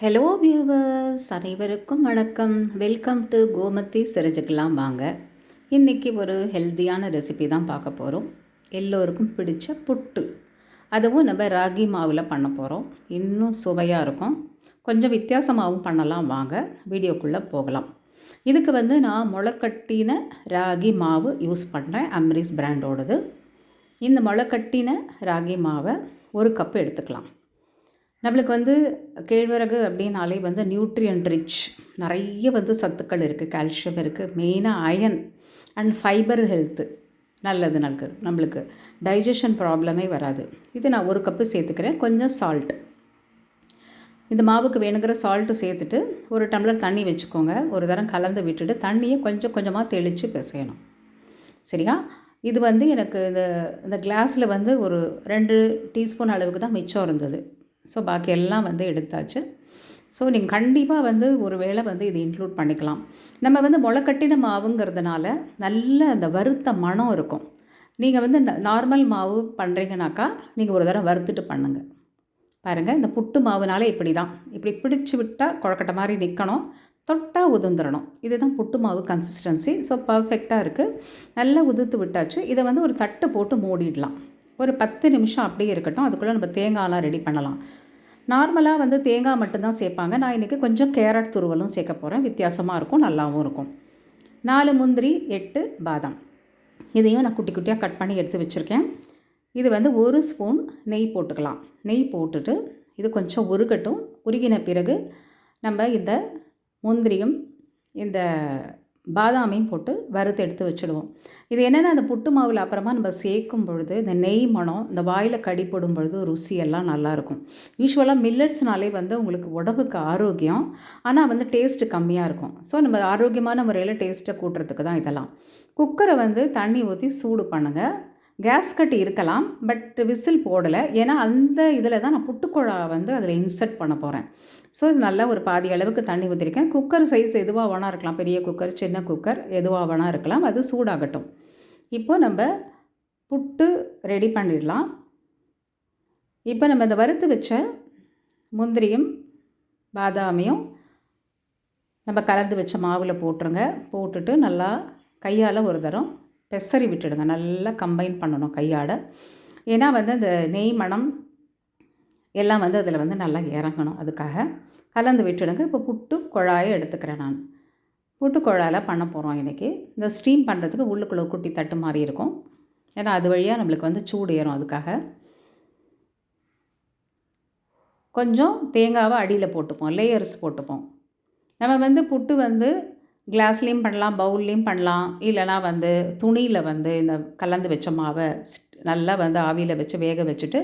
Hello viewers அனைவருக்கும் வணக்கம். Welcome to Gomathi சிறஜுக்கெல்லாம் வாங்க. இன்றைக்கி ஒரு ஹெல்த்தியான ரெசிபி தான் பார்க்க போகிறோம் எல்லோருக்கும் பிடிச்ச புட்டு. அதுவும் நம்ம ராகி மாவில் பண்ண போகிறோம் இன்னும் சுவையாக இருக்கும். கொஞ்சம் வித்தியாசமாகவும் பண்ணலாம் வாங்க. வீடியோக்குள்ளே போகலாம். இதுக்கு வந்து நான் முளைக்கட்டின ராகி மாவு யூஸ் பண்ணுறேன் அம்ரிஸ் பிராண்டோடது இந்த முளைக்கட்டின ராகி மாவை ஒரு கப்பு எடுத்துக்கலாம். நம்மளுக்கு வந்து கேழ்வரகு அப்படின்னாலே வந்து நியூட்ரியன்ட் ரிச் நிறைய வந்து சத்துக்கள் இருக்குது கால்சியம் இருக்குது மெயினாக அயன் அண்ட் ஃபைபர் ஹெல்த்து நல்லது நமக்கு நம்மளுக்கு டைஜஷன் ப்ராப்ளமே வராது. இது நான் ஒரு கப்பு சேர்த்துக்கிறேன் கொஞ்சம் சால்ட் இந்த மாவுக்கு வேணுங்கிற சால்ட்டு சேர்த்துட்டு ஒரு டம்ளர் தண்ணி வச்சுக்கோங்க. ஒரு தரம் கலந்து விட்டுட்டு தண்ணியை கொஞ்சம் கொஞ்சமாக தெளித்து பிசையணும். சரியா? இது வந்து எனக்கு இந்த இந்த கிளாஸில் வந்து ஒரு ரெண்டு டீஸ்பூன் அளவுக்கு தான் மிச்சம் இருந்தது. ஸோ பாக்கி எல்லாம் வந்து எடுத்தாச்சு. ஸோ நீங்கள் கண்டிப்பாக வந்து ஒரு வேளை வந்து இது இன்க்ளூட் பண்ணிக்கலாம். நம்ம வந்து முளைக்கட்டின மாவுங்கிறதுனால நல்ல அந்த வறுத்த மனம் இருக்கும். நீங்கள் வந்து நார்மல் மாவு பண்ணுறீங்கனாக்கா நீங்கள் ஒரு தடவை வறுத்துட்டு பண்ணுங்கள் பாருங்கள் இந்த புட்டு மாவுனால இப்படி தான் இப்படி பிடிச்சி விட்டால் குழக்கட்ட மாதிரி நிற்கணும் தொட்டால் உதுந்துடணும் இதுதான் புட்டு மாவு கன்சிஸ்டன்சி ஸோ பர்ஃபெக்டாக இருக்குது நல்லா உதுத்து விட்டாச்சு. இதை வந்து ஒரு தட்டு போட்டு மூடிடலாம். ஒரு பத்து நிமிஷம் அப்படியே இருக்கட்டும். அதுக்குள்ளே நம்ம தேங்காயெலாம் ரெடி பண்ணலாம். நார்மலாக வந்து தேங்காய் மட்டும்தான் சேர்ப்பாங்க. நான் இன்றைக்கி கொஞ்சம் கேரட் துருவலும் சேர்க்க போகிறேன் வித்தியாசமாக இருக்கும் நல்லாவும் இருக்கும். நாலு முந்திரி எட்டு பாதாம். இதையும் நான் குட்டி குட்டியாக கட் பண்ணி எடுத்து வச்சுருக்கேன். இது வந்து ஒரு ஸ்பூன் நெய் போட்டுக்கலாம். நெய் போட்டுட்டு இது கொஞ்சம் உருகட்டும். உருகின பிறகு நம்ம இந்த முந்திரியும் இந்த பாதாமையும் போட்டு வறுத்து எடுத்து வச்சுடுவோம். இது என்னென்னா அந்த புட்டு மாவில் அப்புறமா நம்ம சேர்க்கும் பொழுது இந்த நெய் மணம் இந்த வாயில் கடிப்படும் பொழுது ருசியெல்லாம் நல்லாயிருக்கும் யூஸ்வலாக மில்லட்ஸ்னாலே வந்து உங்களுக்கு உடம்புக்கு ஆரோக்கியம் ஆனால் வந்து டேஸ்ட்டு கம்மியாக இருக்கும். ஸோ நம்ம ஆரோக்கியமான முறையில் டேஸ்ட்டை கூட்டுறதுக்கு தான் இதெல்லாம். குக்கரை வந்து தண்ணி ஊற்றி சூடு பண்ணுங்கள் கேஸ் கட்டி இருக்கலாம் பட் விசில் போடலை. ஏன்னா அந்த இதில் தான் நான் புட்டுக்குழா வந்து அதில் இன்சர்ட் பண்ண போகிறேன் ஸோ நல்லா ஒரு பாதி அளவுக்கு தண்ணி ஊற்றிருக்கேன் குக்கர் சைஸ் எதுவாக வேணா இருக்கலாம். பெரிய குக்கர் சின்ன குக்கர் எதுவாக வேணா இருக்கலாம். அது சூடாகட்டும். இப்போது நம்ம புட்டு ரெடி பண்ணிடலாம். இப்போ நம்ம இந்த வறுத்து வச்ச முந்திரியும் பாதாமியும் நம்ம கலந்து வச்ச மாவில் போட்டுருங்க. போட்டுட்டு நல்லா கையால் ஒரு தரம் பெசரி விட்டுடுங்க. நல்லா கம்பைன் பண்ணணும் கையால். ஏன்னா வந்து அந்த நெய் மணம் எல்லாம் வந்து அதில் வந்து நல்லா இறங்கணும். அதுக்காக கலந்து விட்டுடுங்க. இப்போ புட்டு குழாயை எடுத்துக்கிறேன் நான். புட்டு குழாயில் பண்ண போகிறோம் இன்றைக்கி. இந்த ஸ்டீம் பண்ணுறதுக்கு உள்ளுக்குள்ளே குட்டி தட்டு மாதிரி இருக்கும். ஏன்னா அது வழியாக நம்மளுக்கு வந்து சூடு ஏறும் அதுக்காக. கொஞ்சம் தேங்காவை அடியில் போட்டுப்போம். லேயர்ஸ் போட்டுப்போம். நம்ம வந்து புட்டு வந்து கிளாஸ்லேயும் பண்ணலாம் பவுல்லையும் பண்ணலாம். இல்லைனா வந்து துணியில் வந்து இந்த கலந்து வச்ச மாவை நல்லா வந்து ஆவியில் வச்சு வேக வச்சுட்டு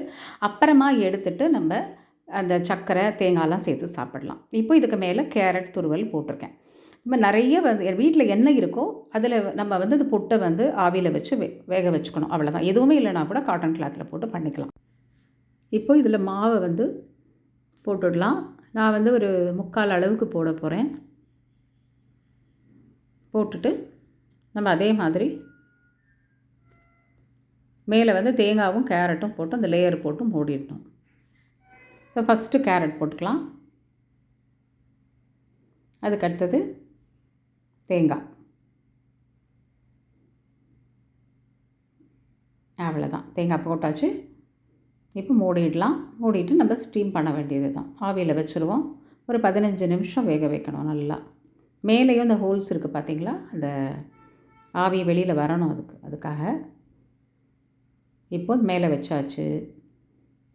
அப்புறமா எடுத்துட்டு நம்ம அந்த சர்க்கரை தேங்காய்லாம் சேர்த்து சாப்பிடலாம். இப்போ இதுக்கு மேலே கேரட் துருவல் போட்டிருக்கேன். நம்ம நிறைய வந்து வீட்டில் என்ன இருக்கோ அதில் நம்ம வந்து அந்த புட்டை வந்து ஆவியில் வச்சு வே வேக வச்சுக்கணும். அவ்வளோதான் எதுவுமே இல்லைனா கூட காட்டன் கிளாத்தில் போட்டு பண்ணிக்கலாம். இப்போ இதில் மாவை வந்து போட்டுடலாம். நான் வந்து ஒரு முக்கால் அளவுக்கு போட போகிறேன் போட்டுட்டு நம்ம அதே மாதிரி மேலே வந்து தேங்காவும் கேரட்டும் போட்டு அந்த லேயர் போட்டு மூடிடணும். ஸோ ஃபஸ்ட்டு கேரட் போட்டுக்கலாம். அதுக்கு அடுத்தது தேங்காய். அவ்வளோதான் தேங்காய் போட்டாச்சு. இப்போ மூடிடலாம். மூடிட்டு நம்ம ஸ்டீம் பண்ண வேண்டியது தான் ஆவியில் வச்சுருவோம். ஒரு பதினஞ்சு நிமிஷம் வேக வைக்கணும் நல்லா. மேலேயும் இந்த ஹோல்ஸ் இருக்குது பார்த்தீங்களா அந்த ஆவி வெளியில் வரணும் அதுக்கு. அதுக்காக இப்போ மேலே வச்சாச்சு.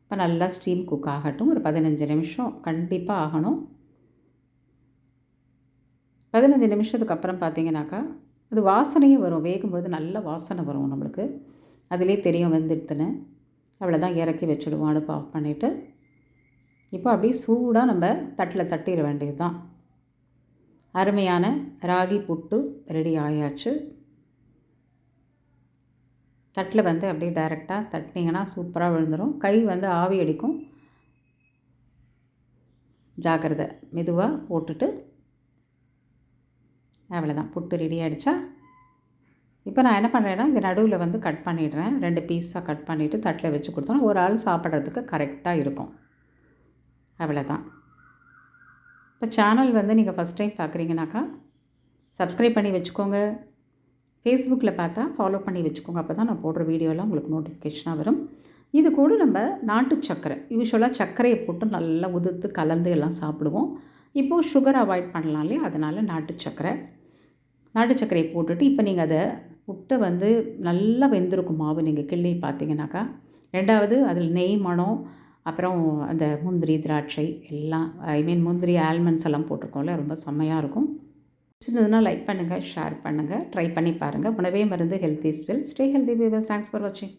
இப்போ நல்லா ஸ்டீம் குக் ஆகட்டும். ஒரு பதினஞ்சு நிமிஷம் கண்டிப்பாக ஆகணும். பதினஞ்சு நிமிஷத்துக்கு அப்புறம் பார்த்தீங்கன்னாக்கா அது வாசனையும் வரும். வேகும்பொழுது நல்ல வாசனை வரும் நம்மளுக்கு. அதிலே தெரியும் வெந்துடுத்துன்னு அவ்வளோதான் இறக்கி வச்சுடுவோம். அடுப்பு ஆஃப் பண்ணிவிட்டு இப்போ அப்படியே சூடாக நம்ம தட்டில் தட்டிட வேண்டியது தான் அருமையான ராகி புட்டு ரெடி ஆயாச்சு. தட்டில் வந்து அப்படியே டைரெக்டாக தட்டினீங்கன்னா சூப்பராக விழுந்துடும் கை வந்து ஆவி அடிக்கும். ஜாக்கிரதை. மெதுவாக போட்டுட்டு அவ்வளோதான் புட்டு ரெடி ஆகிடுச்சா இப்போ நான் என்ன பண்ணுறேன்னா இது நடுவில் வந்து கட் பண்ணிடுறேன். ரெண்டு பீஸாக கட் பண்ணிவிட்டு தட்டில் வச்சு கொடுத்தோன்னா ஒரு ஆள் சாப்பிட்றதுக்கு கரெக்டாக இருக்கும். அவ்வளோதான் இப்போ சேனல் வந்து நீங்கள் ஃபஸ்ட் டைம் பார்க்குறீங்கனாக்கா சப்ஸ்கிரைப் பண்ணி வச்சுக்கோங்க. ஃபேஸ்புக்கில் பார்த்தா ஃபாலோ பண்ணி வச்சுக்கோங்க. அப்போ தான் நான் போடுற வீடியோலாம் உங்களுக்கு நோட்டிஃபிகேஷனாக வரும். இது கூட நம்ம நாட்டு சர்க்கரை யூஸ்வலாக சர்க்கரையை போட்டு நல்லா உதுத்து கலந்து எல்லாம் சாப்பிடுவோம். இப்போது சுகர் அவாய்ட் பண்ணலாம் இல்லையா? அதனால் நாட்டு சர்க்கரை. நாட்டு சர்க்கரையை போட்டுட்டு இப்போ நீங்கள் அதை முட்டை வந்து நல்லா வெந்திருக்கும் மாவு நீங்கள் கிள்ளி பார்த்தீங்கன்னாக்கா ரெண்டாவது அதில் நெய் மணம் அப்புறம் அந்த முந்திரி திராட்சை எல்லாம் ஐ மீன் முந்திரி ஆல்மண்ட்ஸ் எல்லாம் போட்டிருக்கோம்ல ரொம்ப செம்மையாக இருக்கும். சின்னதுனா லைக் பண்ணுங்கள் ஷேர் பண்ணுங்கள் ட்ரை பண்ணி பாருங்கள் உணவே மருந்து healthy still stay healthy thanks for வாட்சிங்